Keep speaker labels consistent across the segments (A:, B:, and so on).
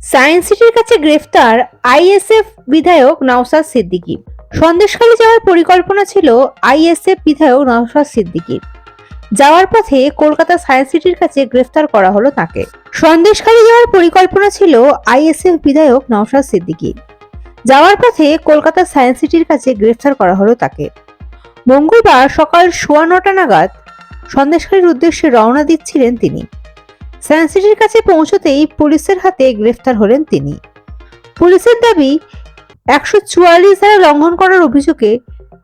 A: Science সিটির কাছে গ্রেফতার আইএসএফ বিধায়ক নওসাদ সিদ্দিকী। সন্দেশখালী যাওয়ার পরিকল্পনা ছিল আইএসএফ বিধায়ক নওসাদ সিদ্দিকীর যাওয়ার পথে কলকাতা সায়েন্স সিটির কাছে গ্রেফতার করা হলো তাকে। সন্দেশখালী যাওয়ার পরিকল্পনা ছিল আইএসএফ বিধায়ক নওসাদ সিদ্দিকী। যাওয়ার পথে কলকাতা সায়েন্স সিটির কাছে গ্রেফতার করা হলো তাকে। মঙ্গলবার সকাল সোয়া নটা নাগাদ সন্দেশখালীর উদ্দেশ্যে রওনা দিচ্ছিলেন তিনি। সায়েন্স সিটির কাছে পৌঁছতেই পুলিশের হাতে গ্রেফতার হলেন তিনি। পুলিশের দাবি, একশো চুয়াল্লিশ ধারা লঙ্ঘন করার অভিযোগে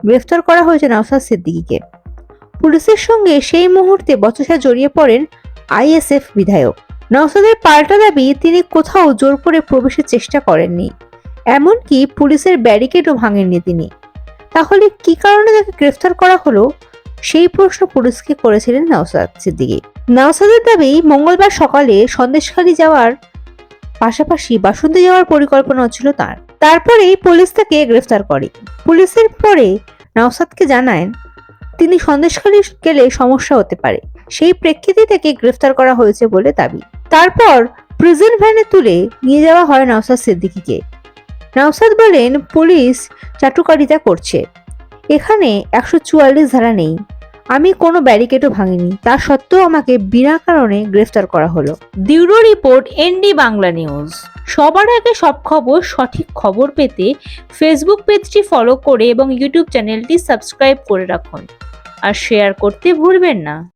A: গ্রেফতার করা হয়েছে নওসাদ সিদ্দিকীকে। পুলিশের সঙ্গে সেই মুহূর্তে বচসা জড়িয়ে পড়েন আইএসএফ বিধায়ক। নওসাদের পাল্টা দাবি, তিনি কোথাও জোর করে প্রবেশের চেষ্টা করেননি। এমনকি পুলিশের ব্যারিকেডও ভাঙেননি তিনি। তাহলে কি কারণে তাকে গ্রেফতার করা হলো? সেই প্রশ্ন পুলিশকে করেছিলেন নওসাদ সিদ্দিকী। নওসাদের দাবি, মঙ্গলবার সকালে সন্দেশখালী যাওয়ার পাশাপাশি বাসন্তী যাওয়ার পরিকল্পনা ছিল তার। তারপরেই পুলিশ তাকে গ্রেফতার করে। পুলিশের পরে নওসাদকে জানায়, তিনি সন্দেশখালী গেলে সমস্যা হতে পারে। সেই প্রেক্ষিতে তাকে গ্রেফতার করা হয়েছে বলে দাবি। তারপর প্রিজন ভ্যানে তুলে নিয়ে যাওয়া হয় নওসাদ সিদ্দিকিকে। নওসাদ বলেন, পুলিশ চাটুকারিতা করছে। এখানে একশো চুয়াল্লিশ ধারা নেই। আমি কোনো ব্যারিকেডও ভাঙিনি। তা সত্ত্বেও আমাকে বিনা কারণে গ্রেফতার করা হলো।
B: দিউরো রিপোর্ট, এনডি বাংলা নিউজ। সবার আগে সব খবর, সঠিক খবর পেতে ফেসবুক পেজটি ফলো করে এবং ইউটিউব চ্যানেলটি সাবস্ক্রাইব করে রাখুন। আর শেয়ার করতে ভুলবেন না।